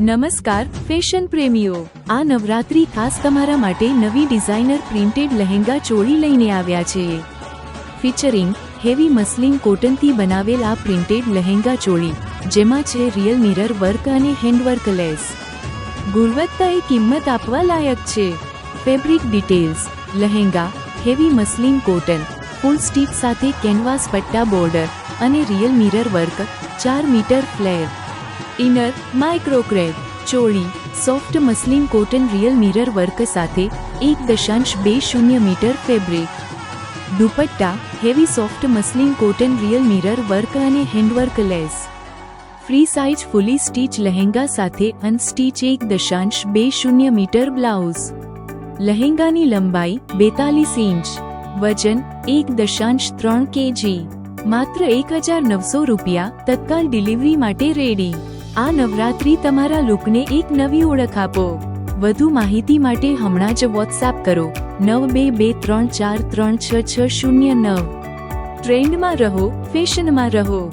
નમસ્કાર, ફેશન પ્રેમીઓ. આ નવરાત્રી ખાસ તમારા માટે નવી ડિઝાઇનર પ્રિન્ટેડ લહેંગા ચોળી લઈને આવ્યા છે. ફીચરિંગ, હેવી મસલિન કોટનથી બનાવેલ આ પ્રિન્ટેડ લહેંગા ચોળી, જેમાં છે રિયલ મિરર વર્ક અને હેન્ડવર્ક લેસ. ગુણવત્તાએ કિંમત આપવા લાયક છે. Fabric details, lehenga, heavy muslin cotton, full stitch સાથે કેનવાસ પટ્ટા બોર્ડર અને રિયલ મિરર વર્ક, ચાર metre flare. Inner micro crepe choli soft muslin cotton real mirror work સાથે એક દશાંશ બે શૂન્ય metre fabric dupatta heavy soft muslin cotton real mirror work અને handwork lace free size fully stitch lehenga સાથે unstitch એક દશાંશ બે શૂન્ય મીટર બ્લાઉઝ લહેંગાની લંબાઈ બેતાલીસ ઇંચ વજન એક દશાંશ ત્રણ કેજી માત્ર એક હજાર નવસો રૂપિયા તત્કાલ ડિલિવરી માટે રેડી આ નવરાત્રી તમારા લુકને એક નવી ઓળખ આપો. વધુ માહિતી માટે હમણાં જ વોટ્સએપ કરો. નવ બે બે ત્રણ ચાર ત્રણ છ છ શૂન્ય નવ. ટ્રેન્ડમાં રહો, ફેશનમાં રહો.